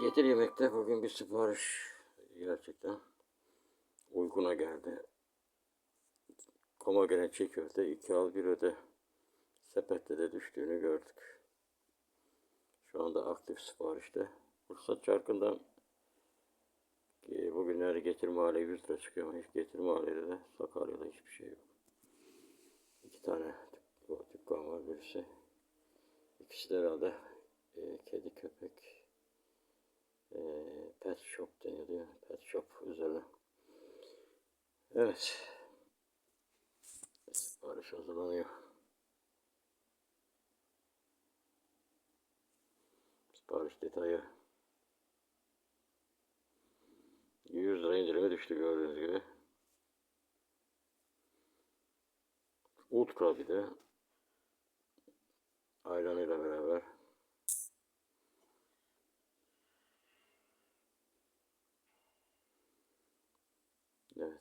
Getir yemekte bugün bir sipariş gerçekten uyguna geldi. Koma çiğ köfte iki al bir öde. Sepette de düştüğünü gördük. Şu anda aktif siparişte. Bursa Çarkı'ndan e, bugünlerde getir mahalle 100 lira çıkıyor ama hiç getir mahallede de Sakarya'da hiçbir şey yok. İki tane dük- dükkan var birisi. İkisi de herhalde pet shop deniliyor. Pet shop üzerine. Evet. Sipariş hazırlanıyor. Sipariş detayı 100 lira indirime düştü gördüğünüz gibi. Ultra bir de ayranıyla Evet.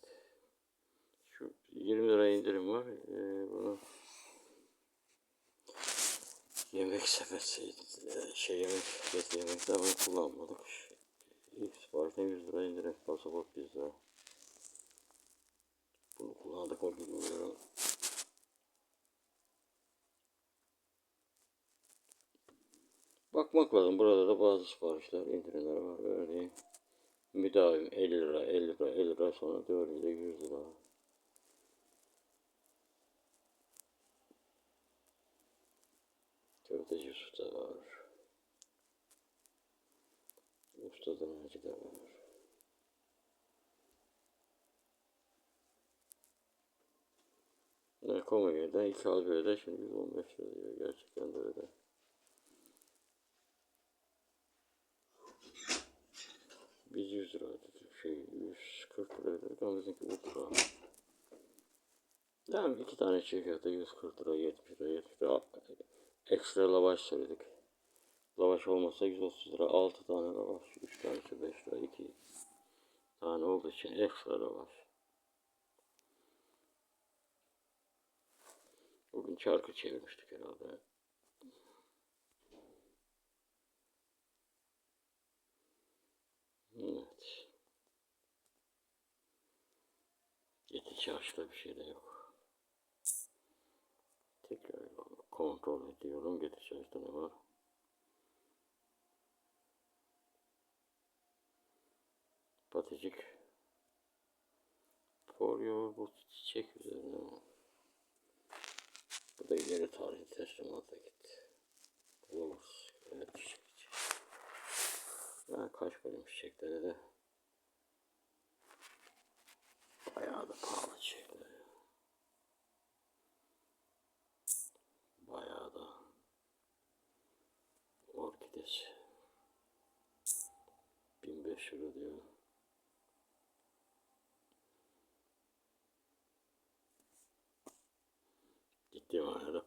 Şu 20 lira indirim var. Ee, bunu yemek sepeti e, şey yemek sepeti yemekte bunu kullanmadık. İlk siparişten 100 lira indirim. Pasaport 100 lira. Bunu kullandık mı bilmiyorum. Bakmak lazım. Burada da bazı siparişler, indirimler var. Örneğin müdavim 50 lira, 50 lira, 50 lira sonra 4 lira, 100 lira. Köfteci usta var. Usta dönerci de var. Komedinden iki al öde şimdi 115 lira diyor. Gerçekten de öyle. 100 lira. Şey 140 lira ödedik ama bizimki ultra. Yani iki tane çiğ köfte 140 lira 70 lira 70 lira. Ekstra lavaş söyledik. Lavaş olmasa 130 lira 6 tane lavaş. 3 tanesi 5 lira 2 tane olduğu için ekstra lavaş. Bugün çarkı çevirmiştik herhalde. Evet. Yedi çarşıda bir şey de yok. Tekrar kontrol ediyorum. Yedi çarşıda ne var? Paticik. Folyo bu çiçek üzerine. Bu da ileri tarihi teslimata gitti. Bulamaz. Evet çiçek. Yani kaç bölüm çiçekleri de bayağı da ya. Bayağı da orkidesi. 1500 lira diyor. Ciddi manada